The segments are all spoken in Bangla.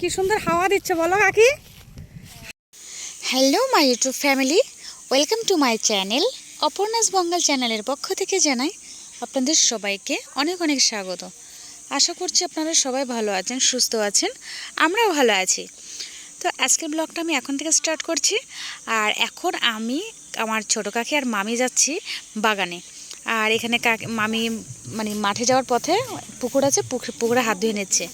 কি সুন্দর হাওয়া দিচ্ছে, বলো কাকি। Hello my YouTube family welcome to my channel Aparna's Bangal চ্যানেলের পক্ষ থেকে জানাই আপনাদের সবাইকে অনেক অনেক স্বাগত। আশা করছি আপনারা সবাই ভালো আছেন, সুস্থ আছেন, আমরাও ভালো আছি। তো আজকের ব্লগটা আমি এখন থেকে স্টার্ট করছি, আর এখন আমি আমার ছোটো কাকি আর মামি যাচ্ছি বাগানে। আর এখানে কাকি, মামি মানে মাঠে যাওয়ার পথে পুকুর আছে, পুকুর- পুকুরে হাত ধুয়ে নিচ্ছে।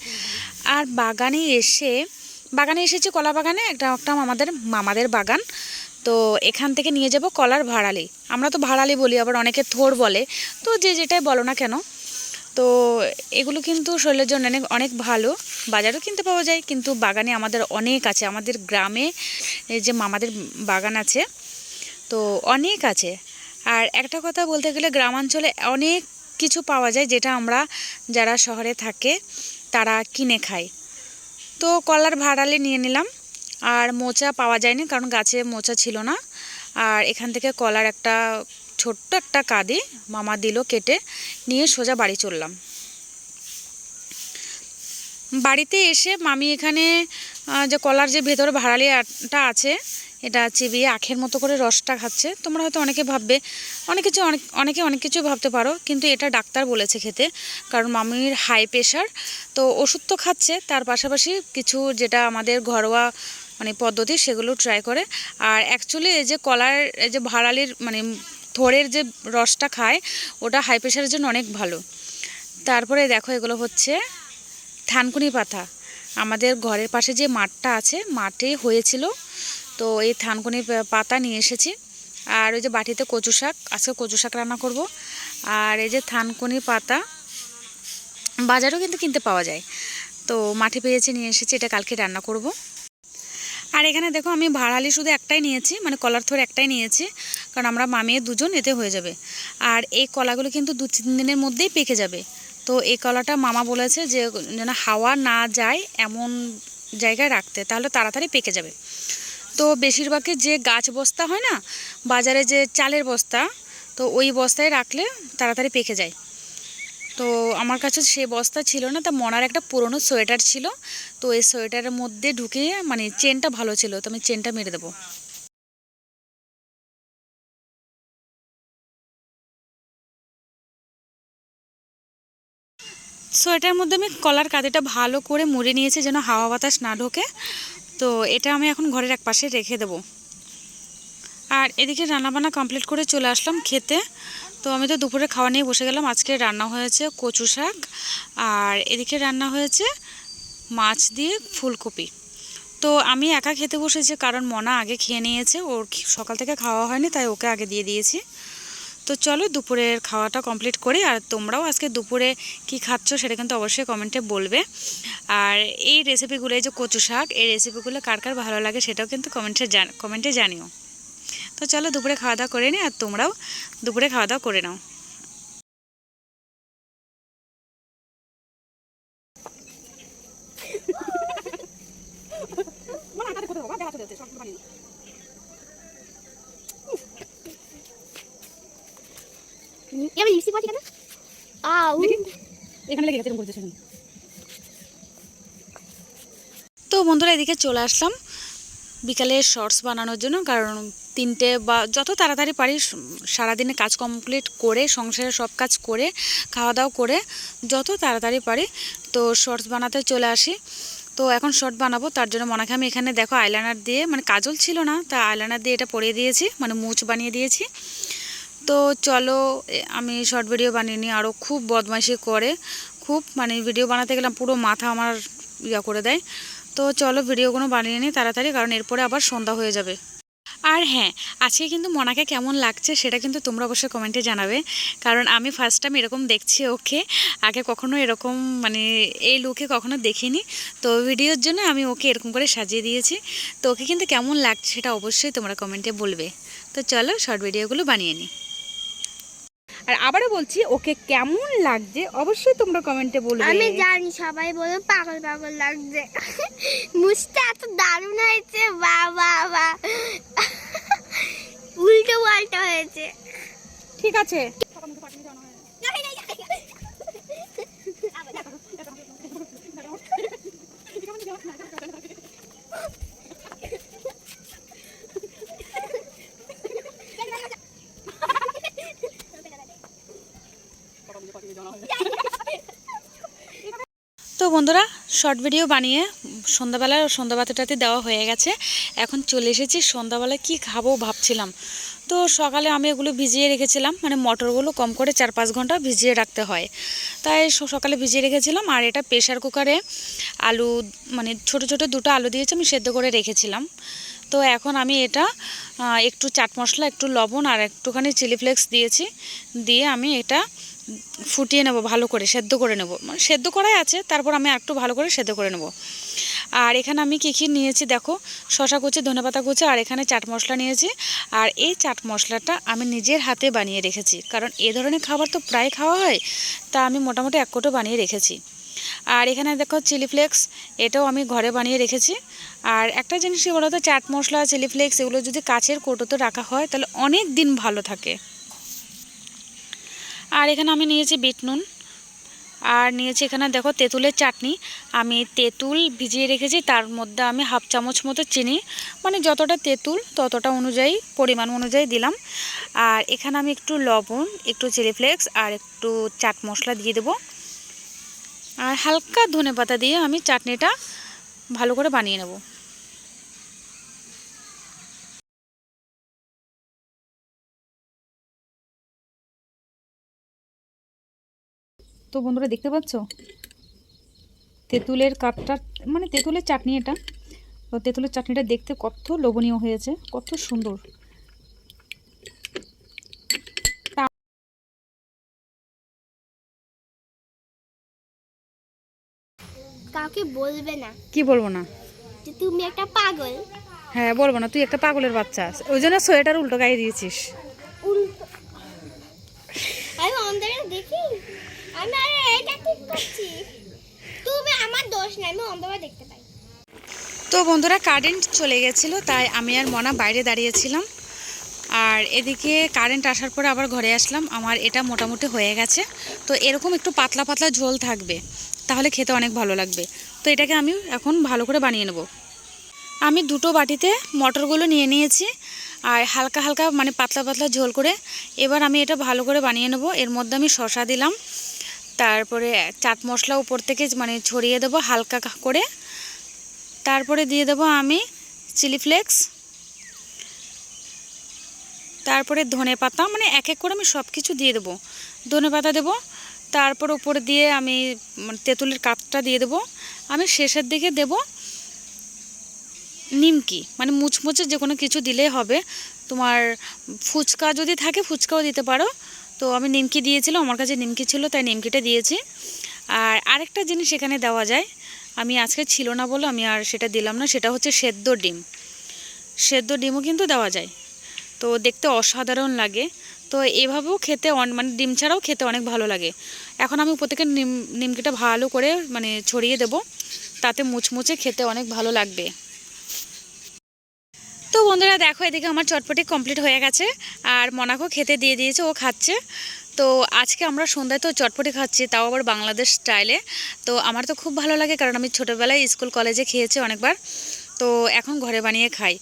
আর বাগানে এসে, বাগানে এসেছি কলা বাগানে, একটা একটা আমাদের মামাদের বাগান। তো এখান থেকে নিয়ে যাব কলার ভাড়ালি। আমরা তো ভাড়ালি বলি, আবার অনেকে থোর বলে। তো যে যেটাই বলো না কেন, তো এগুলো কিন্তু শরীরের জন্য অনেক অনেক ভালো। বাজারেও কিনতে পাওয়া যায়, কিন্তু বাগানে আমাদের অনেক আছে। আমাদের গ্রামে যে মামাদের বাগান আছে, তো অনেক আছে। আর একটা কথা বলতে গেলে গ্রামাঞ্চলে অনেক কিছু পাওয়া যায় যেটা আমরা যারা শহরে থাকে, তারা কিনে খায়। তো কলার ভাড়ালে নিয়ে নিলাম আর মোচা পাওয়া যায়নি কারণ গাছে মোচা ছিল না। আর এখান থেকে কলার একটা ছোট্ট একটা কাঁদি মামা দিল কেটে নিয়ে সোজা বাড়ি চললাম। বাড়িতে এসে মামি এখানে যে কলার যে ভেতরে ভাড়ালিটা আছে এটা চিবিয়ে আখের মতো করে রসটা খাচ্ছে। তোমরা হয়তো অনেকে ভাববে, অনেক কিছু, অনেক, অনেকে অনেক কিছু ভাবতে পারো, কিন্তু এটা ডাক্তার বলেছে খেতে। কারণ মামির হাই প্রেশার তো ওষুধ তো খাচ্ছে, তার পাশাপাশি কিছু যেটা আমাদের ঘরোয়া মানে পদ্ধতি, সেগুলো ট্রাই করে। আর অ্যাকচুয়ালি এই যে কলার, এই যে ভাড়ালির মানে থোড়ের যে রসটা খায়, ওটা হাই প্রেশারের জন্য অনেক ভালো। তারপরে দেখো এগুলো হচ্ছে থানকুনি পাতা। আমাদের ঘরের পাশে যে মাঠটা আছে, মাঠে হয়েছিল তো এই থানকুনি পাতা নিয়ে এসেছি। আর ওই যে বাটিতে কচু শাক, আজকে কচু শাক রান্না করব। আর এই যে থানকুনি পাতা, বাজারেও কিন্তু কিনতে পাওয়া যায়। তো মাঠে পেয়েছে, নিয়ে এসেছি, এটা কালকে রান্না করব। আর এখানে দেখো, আমি ভাড়ালি শুধু একটাই নিয়েছি মানে কলার থোর একটাই নিয়েছি, কারণ আমরা মামিয়ে দুজন এতে হয়ে যাবে। আর এই কলাগুলো কিন্তু দু তিন দিনের মধ্যেই পেকে যাবে। তো এই কলাটা মামা বলেছে যে, যেন হাওয়া না যায় এমন জায়গায় রাখতে, তাহলে তাড়াতাড়ি পেকে যাবে। তো বেশিরভাগই যে গাছ বস্তা হয় না, বাজারে যে চালের বস্তা, তো ওই বস্তায় রাখলে তাড়াতাড়ি পেকে যায়। তো আমার কাছে সে বস্তা ছিল না, তা মনার একটা পুরনো সোয়েটার ছিল, তো এই সোয়েটারের মধ্যে ঢুকে মানে চেনটা ভালো ছিল, তো আমি চেনটা মেরে দেবো। সোয়েটার মধ্যে আমি কলার কাঁদিটা ভালো করে মুড়ে নিয়েছি, যেন হাওয়া বাতাস না ঢোকে। তো এটা আমি এখন ঘরের এক পাশে রেখে দেবো। আর এদিকে রান্নাবান্না কমপ্লিট করে চলে আসলাম খেতে। তো আমি তো দুপুরে খাওয়া নিয়ে বসে গেলাম। আজকে রান্না হয়েছে কচু শাক। আর এদিকে রান্না হয়েছে মাছ দিয়ে ফুলকপি। তো আমি একা খেতে বসেছি কারণ মনা আগে খেয়ে নিয়েছে। ওর সকাল থেকে খাওয়া হয়নি, তাই ওকে আগে দিয়ে দিয়েছি। তো চলো দুপুরের খাওয়াটা কমপ্লিট করি আর তোমরাও আজকে দুপুরে কি খাচ্ছ সেটা কিন্তু অবশ্যই কমেন্টে বলবে। আর এই রেসিপিগুলো এই যে কচু শাক, এই রেসিপিগুলো কার কার ভালো লাগে সেটাও কিন্তু কমেন্টে জান, কমেন্টে জানিও। তো চলো দুপুরে খাওয়া দাওয়া করে নি আর তোমরাও দুপুরে খাওয়া দাওয়া করে নাও। লিপস্টিক কেন? আউ। এখানে লেগে গেছে এরকম তো বন্ধুরা এদিকে চলে আসলাম বিকালে শর্টস বানানোর জন্য কারণ তিনটে বা যত তাড়াতাড়ি পারি সারাদিনে কাজ কমপ্লিট করে সংসারের সব কাজ করে খাওয়া দাওয়া করে যত তাড়াতাড়ি পারি তো শর্টস বানাতে চলে আসি। তো এখন শর্ট বানাবো তার জন্য মনে আমি এখানে দেখো আইলাইনার দিয়ে মানে কাজল ছিল না তা আইলাইনার দিয়ে এটা পরিয়ে দিয়েছি মানে মুছ বানিয়ে দিয়েছি। তো চলো আমি শর্ট ভিডিও বানিয়ে নিই। আরও খুব বদমাইশি করে, খুব মানে ভিডিও বানাতে গেলাম, পুরো মাথা আমার ইয়া করে দেয়। তো চলো ভিডিওগুলো বানিয়ে নিই তাড়াতাড়ি, কারণ এরপরে আবার সন্ধ্যা হয়ে যাবে। আর হ্যাঁ আজকে কিন্তু মনাকে কেমন লাগছে সেটা কিন্তু তোমরা অবশ্যই কমেন্টে জানাবে। কারণ আমি ফার্স্ট টাইম এরকম দেখছি ওকে, আগে কখনো এরকম মানে এই লুকে কখনো দেখিনি। তো ভিডিওর জন্য আমি ওকে এরকম করে সাজিয়ে দিয়েছি। তো ওকে কিন্তু কেমন লাগছে সেটা অবশ্যই তোমরা কমেন্টে বলবে। তো চলো শর্ট ভিডিওগুলো বানিয়ে নিই। আর আবারও বলছি ওকে কেমন লাগছে অবশ্যই তোমরা কমেন্টে বলবে। আমি জানি সবাই বলে পাগল পাগল লাগছে। মুছটা এত দারুণ হয়েছে বা বা বা। উল্টো পাল্টা হয়েছে। ঠিক আছে। বন্ধুরা শর্ট ভিডিও বানিয়ে সন্ধ্যাবেলা সন্ধ্যাবাতিটাতে দেওয়া হয়ে গেছে। এখন চলে এসেছি সন্ধ্যাবেলায় কি খাব ভাবছিলাম। তো সকালে আমি এগুলো ভিজিয়ে রেখেছিলাম মানে মটরগুলো কম করে চার পাঁচ ঘণ্টা ভিজিয়ে রাখতে হয়। তাই সকালে ভিজিয়ে রেখেছিলাম, আর এটা প্রেশার কুকারে আলু মানে ছোট ছোট দুটো আলু দিয়েছি আমি, সেদ্ধ করে রেখেছিলাম। তো এখন আমি এটা একটু চাট মশলা, একটু লবণ, আর একটুখানি চিলি ফ্লেক্স দিয়েছি। দিয়ে আমি এটা ফুটিয়ে নেব, ভালো করে, সেদ্ধ করে নেব। মানে সেদ্ধ করাই আছে, তারপর আমি একটু ভালো করে সেদ্ধ করে নেব। আর এখানে আমি কী কী নিয়েছি দেখো শশা কুচি ধনেপাতা কুচি, আর এখানে চাট মশলা নিয়েছি। আর এই চাট মশলাটা আমি নিজের হাতে বানিয়ে রেখেছি, কারণ এ ধরনের খাবার তো প্রায় খাওয়া হয়, তা আমি মোটামুটি এক কোটো বানিয়ে রেখেছি। আর এখানে দেখো চিলি ফ্লেক্স, এটাও আমি ঘরে বানিয়ে রেখেছি। আর একটা জিনিস কি বলতো, চাট মশলা, চিলি ফ্লেক্স, এগুলো যদি কাচের কৌটোতে রাখা হয়, তাহলে অনেক দিন ভালো থাকে। আর এখানে আমি নিয়েছি বিট নুন। আর নিয়েছি এখানে দেখো তেঁতুলের চাটনি। আমি তেঁতুল ভিজিয়ে রেখেছি, তার মধ্যে আমি হাফ চামচ মতো চিনি। মানে যতটা তেঁতুল, ততটা অনুযায়ী, পরিমাণ অনুযায়ী দিলাম। আর এখানে আমি একটু লবণ, একটু চিলি ফ্লেক্স আর একটু চাট মশলা দিয়ে দেবো। আর হালকা ধনে পাতা দিয়ে আমি চাটনিটা ভালো করে বানিয়ে নেব। তো বন্ধুরা দেখতে পাচ্ছ? তেঁতুলের কাপটা মানে তেঁতুলের চাটনি এটা। তো তেঁতুলের চাটনিটা দেখতে কত লোভনীয় হয়েছে কত সুন্দর। কাউকে বলবে না। কি বলব না? যে তুমি একটা পাগল। হ্যাঁ বলব না তুই একটা পাগলের বাচ্চা। ওই জন্য সোয়েটার উল্টো গায়ে দিয়েছিস উল্টো আমি অন্ধকারে দেখি এটা ঠিক করছি আমার দোষ না আমি অন্ধকারে দেখতে পাই। তো বন্ধুরা কারেন্ট চলে গেছিল, তাই আমি আর মনা বাইরে দাঁড়িয়েছিলাম। আর এদিকে কারেন্ট আসার পরে আবার ঘরে আসলাম। আমার এটা মোটামুটি হয়ে গেছে। তো এরকম একটু পাতলা পাতলা ঝোল থাকবে, তাহলে খেতে অনেক ভালো লাগবে। তো এটাকে আমি এখন ভালো করে বানিয়ে নেব। আমি দুটো বাটিতে মটরগুলো নিয়ে নিয়েছি, আর হালকা হালকা মানে পাতলা পাতলা ঝোল করে এবার আমি এটা ভালো করে বানিয়ে নেব। এর মধ্যে আমি শশা দিলাম তারপরে চাট মশলা উপর থেকে মানে ছড়িয়ে দেবো হালকা করে। তারপরে দিয়ে দেবো আমি চিলি ফ্লেক্স। তারপরে ধনে পাতা মানে এক এক করে আমি সব কিছু দিয়ে দেবো। ধনে পাতা দেবো, তারপর উপর দিয়ে আমি মানে তেঁতুলের কাপটা দিয়ে দেবো। আমি শেষের দিকে দেব নিমকি মানে মুচমুচে যে কোনো কিছু দিলেই হবে। তোমার ফুচকা যদি থাকে, ফুচকাও দিতে পারো। তো আমি নিমকি দিয়েছিলাম আমার কাছে নিমকি ছিল, তাই নিমকিটা দিয়েছি। আর আরেকটা জিনিস এখানে দেওয়া যায়, আমি আজকে ছিল না বলে আমি আর সেটা দিলাম না, সেটা হচ্ছে সেদ্ধ ডিম। সেদ্ধ ডিমও কিন্তু দেওয়া যায়। তো দেখতে অসাধারণ লাগে। তো এভাবেও খেতে মানে ডিম ছাড়াও খেতে অনেক ভালো লাগে। এখন আমি প্রত্যেকের নিম, নিমকিটা ভালো করে মানে ছড়িয়ে দেব, তাতে মুচমুচে খেতে অনেক ভালো লাগবে। বন্ধুরা দেখো, এদিকে আমার চটপটি কমপ্লিট হয়ে গেছে আর মনাকো খেতে দিয়ে দিয়েছে, ও খাচ্ছে। তো আজকে আমরা সন্ধ্যায় তো চটপটি খাচ্ছি, তাও আবার বাংলাদেশ স্টাইলে তো আমার তো খুব ভালো লাগে, কারণ আমি ছোটোবেলায় স্কুল কলেজে খেয়েছি অনেকবার। তো এখন ঘরে বানিয়ে খাই।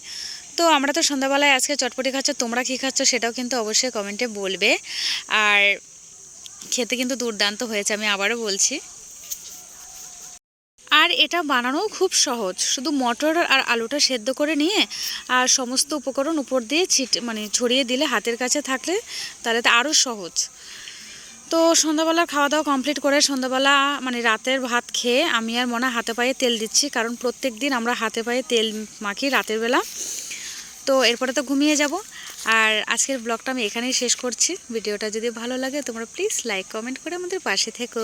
তো আমরা তো সন্ধ্যাবেলায় আজকে চটপটি খাচ্ছ, তোমরা কী খাচ্ছ সেটাও কিন্তু অবশ্যই কমেন্টে বলবে। আর খেতে কিন্তু দুর্দান্ত হয়েছে, আমি আবারও বলছি। আর এটা বানানোও খুব সহজ। শুধু মটর আর আলুটা সেদ্ধ করে নিয়ে আর সমস্ত উপকরণ উপর দিয়ে ছিট মানে ছড়িয়ে দিলে হাতের কাছে থাকলে তাহলে তো আরও সহজ। তো সন্ধ্যাবেলা খাওয়া দাওয়া কমপ্লিট করে সন্ধ্যাবেলা মানে রাতের ভাত খেয়ে আমি আর মনে হাতে পায়ে তেল দিচ্ছি, কারণ প্রত্যেক দিন আমরা হাতে পায়ে তেল মাখি রাতের বেলা। তো এরপরে তো ঘুমিয়ে যাব। আর আজকের ব্লগটা আমি এখানেই শেষ করছি। ভিডিওটা যদি ভালো লাগে তোমরা প্লিজ লাইক, কমেন্ট করে আমাদের পাশে থেকো।